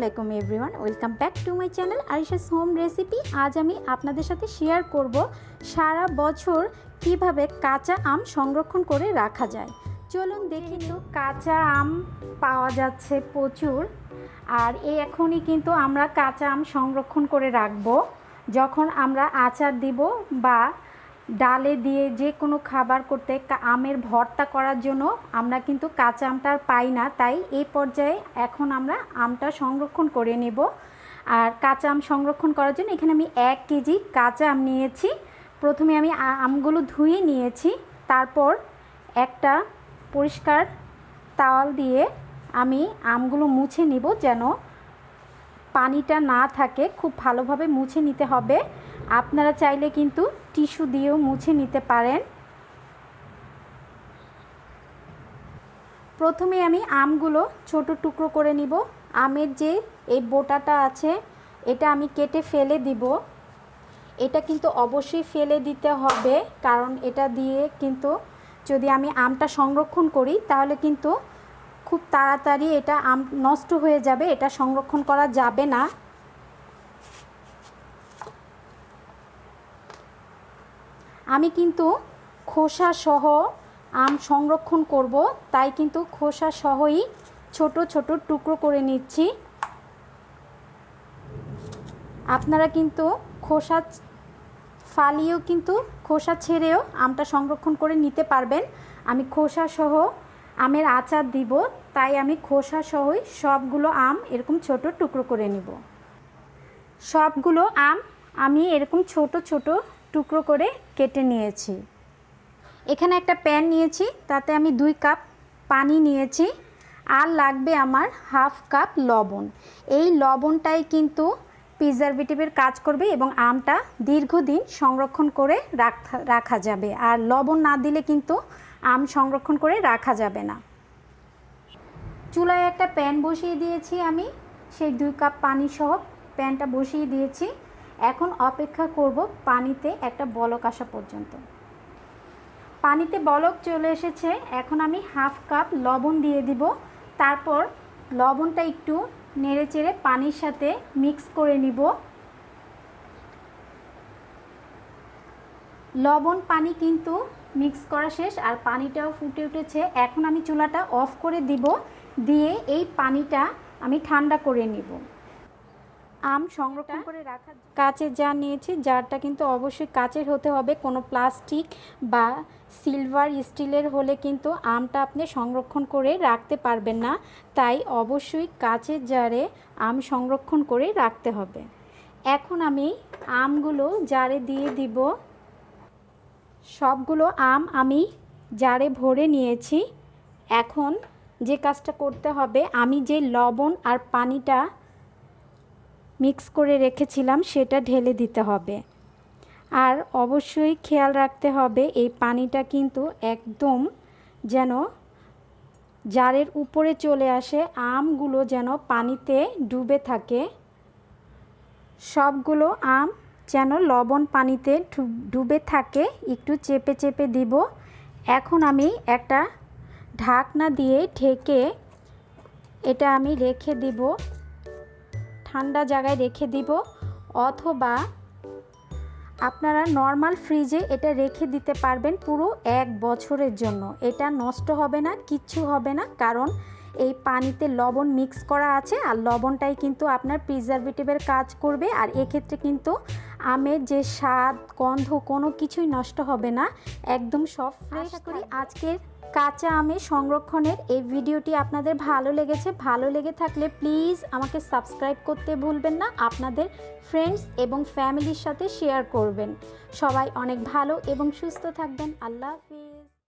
আলাইকুম everyone welcome back to my channel Arisha's home recipe আজ আমি আপনাদের সাথে শেয়ার করব সারা বছর কীভাবে কাঁচা আম সংরক্ষণ করে রাখা যায়। চলুন দেখি তো কাঁচা আম পাওয়া যাচ্ছে প্রচুর। আর এই এখনই কিন্তু আমরা কাঁচা আম সংরক্ষণ করে রাখব। যখন আমরা আচার দিব বা ডালে দিয়ে যে কোনো খাবার করতে আমের ভর্তা করার জন্য আমরা কিন্তু কাঁচা আমটা আর পাই না। তাই এই পর্যায়ে এখন আমরা আমটা সংরক্ষণ করে নেব। আর কাঁচা আম সংরক্ষণ করার জন্য এখানে আমি এক কেজি কাঁচা আম নিয়েছি। প্রথমে আমি আমগুলো ধুয়ে নিয়েছি। তারপর একটা পরিষ্কার তাওয়াল দিয়ে আমি আমগুলো মুছে নিব যেন পানিটা না থাকে। খুব ভালোভাবে মুছে নিতে হবে। আপনারা চাইলে কিন্তু টিস্যু দিয়েও মুছে নিতে পারেন। প্রথমে আমি আমগুলো ছোট টুকরো করে নিব। আমের যে এই বোটাটা আছে, এটা আমি কেটে ফেলে দিব। এটা কিন্তু অবশ্যই ফেলে দিতে হবে, কারণ এটা দিয়ে কিন্তু যদি আমি আমটা সংরক্ষণ করি, তাহলে কিন্তু খুব তাড়াতাড়ি এটা আম নষ্ট হয়ে যাবে, এটা সংরক্ষণ করা যাবে না। আমি কিন্তু খোসা সহ আম সংরক্ষণ করব, তাই কিন্তু খোসা সহই ছোট ছোট টুকরো করে নিচ্ছি। আপনারা কিন্তু খোসা ফালিয়েও কিন্তু খোসা ছেড়েও আমটা সংরক্ষণ করে নিতে পারবেন। আমি খোসা সহ আমের আচার দিব, তাই আমি খোসা সহই সবগুলো আম এরকম ছোট টুকরো করে নিব। সবগুলো আম আমি এরকম ছোট ছোট টুকরো করে কেটে নিয়েছি। এখানে একটা প্যান নিয়েছি, তাতে আমি দুই কাপ পানি নিয়েছি আর লাগবে আমার হাফ কাপ লবণ। এই লবণটাই কিন্তু প্রিজারভেটিভের কাজ করবে এবং আমটা দীর্ঘদিন সংরক্ষণ করে রাখা রাখা যাবে। আর লবণ না দিলে কিন্তু আম সংরক্ষণ করে রাখা যাবে না। চুলায় একটা প্যান বসিয়ে দিয়েছি আমি। সেই দুই কাপ পানি সহ প্যানটা বসিয়ে দিয়েছি। এখন অপেক্ষা করব পানিতে একটা বলক আসা পর্যন্ত। পানিতে বলক চলে এসেছে, এখন আমি হাফ কাপ লবণ দিয়ে দিব। তারপর লবণটা একটু নেড়ে চেড়ে পানির সাথে মিক্স করে নিব। লবণ পানি কিন্তু মিক্স করা শেষ আর পানিটাও ফুটে উঠেছে। এখন আমি চুলাটা অফ করে দিব, দিয়ে এই পানিটা আমি ঠান্ডা করে নিব। আম সংরক্ষণ করে রাখার কাচের জার নিয়েছি জারটা কিন্তু অবশ্যই কাচের হতে হবে কোনো প্লাস্টিক বা সিলভার স্টিলের হলে কিন্তু আমটা আপনি সংরক্ষণ করে রাখতে পারবেন না। তাই অবশ্যই কাচের জারে আম সংরক্ষণ করে রাখতে হবে। এখন আমি আমগুলো জারে দিয়ে দিব। সবগুলো আম আমি জারে ভরে নিয়েছি। এখন যে কাজটা করতে হবে আমি যে লবণ আর পানিটা মিক্স করে রেখেছিলাম, সেটা ঢেলে দিতে হবে। আর অবশ্যই খেয়াল রাখতে হবে, এই পানিটা কিন্তু একদম যেন জারের উপরে চলে আসে, আমগুলো যেন পানিতে ডুবে থাকে। সবগুলো আম যেন লবণ পানিতে ডুবে থাকে, একটু চেপে চেপে দিব। এখন আমি একটা ঢাকনা দিয়ে ঢেকে এটা আমি রেখে দিব। ঠান্ডা জায়গায় রেখে দিব অথবা আপনারা নর্মাল ফ্রিজে এটা রেখে দিতে পারবেন পুরো এক বছরের জন্য। এটা নষ্ট হবে না কিচ্ছু হবে না কারণ এই পানিতে লবণ মিক্স করা আছে আর লবণটাই কিন্তু আপনার প্রিজারভেটিভের কাজ করবে আর এক্ষেত্রে কিন্তু আমের যে স্বাদ গন্ধ কোনো কিছুই নষ্ট হবে না। একদম সব ফ্রেশ করি আজকের কাঁচা আমের সংরক্ষণের এই ভিডিওটি আপনাদের ভালো লেগেছে, ভালো লেগে থাকলে প্লিজ আমাকে সাবস্ক্রাইব করতে ভুলবেন না, আপনাদের ফ্রেন্ডস এবং ফ্যামিলির সাথে শেয়ার করবেন। সবাই অনেক ভালো এবং সুস্থ থাকবেন, আল্লাহ হাফিজ।